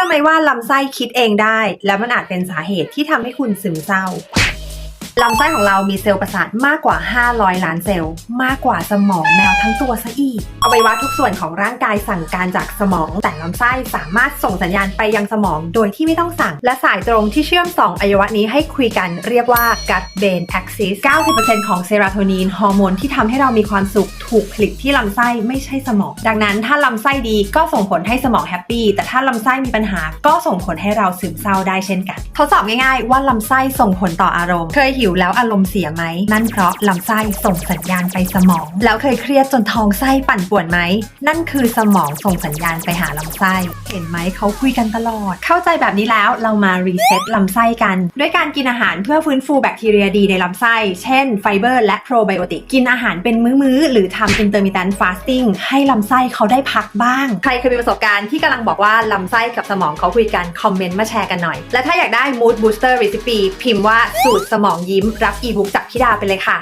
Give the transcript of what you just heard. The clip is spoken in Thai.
ชื่อไหมว่าลำไส้คิดเองได้ แล้วมันอาจเป็นสาเหตุที่ทำให้คุณซึมเศร้า ลำไส้ของเรามีเซลล์ประสาทมากกว่า 500 ล้านเซลล์ มากกว่าสมองแมวทั้งตัวซะอีกอวัยวะทุกส่วนของร่างกายสั่งการจากสมอง แต่ลำไส้สามารถส่งสัญญาณไปยังสมอง โดยที่ไม่ต้องสั่ง และสายตรงที่เชื่อม2อวัยวะนี้ให้คุยกันเรียกว่า gut brain axis 90%ของเซโรโทนินฮอร์โมนที่ทำให้เรามีความสุขถูกผลิตที่ลำไส้ไม่ใช่สมอง ดังนั้นถ้าลำไส้ดีก็ส่งผลให้สมองแฮปปี้แต่ถ้าลำไส้มีปัญหาก็ส่งผลให้เราซึมเศร้าได้เช่นกันทดสอบง่ายๆว่าลำไส้ส่งผลต่ออารมณ์เคยหิวแล้วอารมณ์เสียไหม นั่นเพราะลำไส้ส่งสัญญาณไปสมอง แล้วเคยเครียดจนท้องไส้ปั่นป่วนไหม นั่นคือสมองส่งสัญญาณไปหาลำไส้ เห็นไหมเขาคุยกันตลอด เข้าใจแบบนี้แล้วเรามารีเซ็ตลำไส้กัน ด้วยการกินอาหารเพื่อฟื้นฟูแบคทีเรียดีในลำไส้ เช่นไฟเบอร์และโปรไบโอติก กินอาหารเป็นมื้อๆหรือทำ intermittent fasting ให้ลำไส้เขาได้พักบ้าง ใครเคยมีประสบการณ์ที่กำลังบอกว่าลำไส้กับสมองเขาคุยกันคอมเมนต์มาแชร์กันหน่อย และถ้าอยากได้ mood booster recipe พิมพ์ว่าสูตรสมองยิม รับอีบุ๊กจากพี่ดาไปเลยค่ะ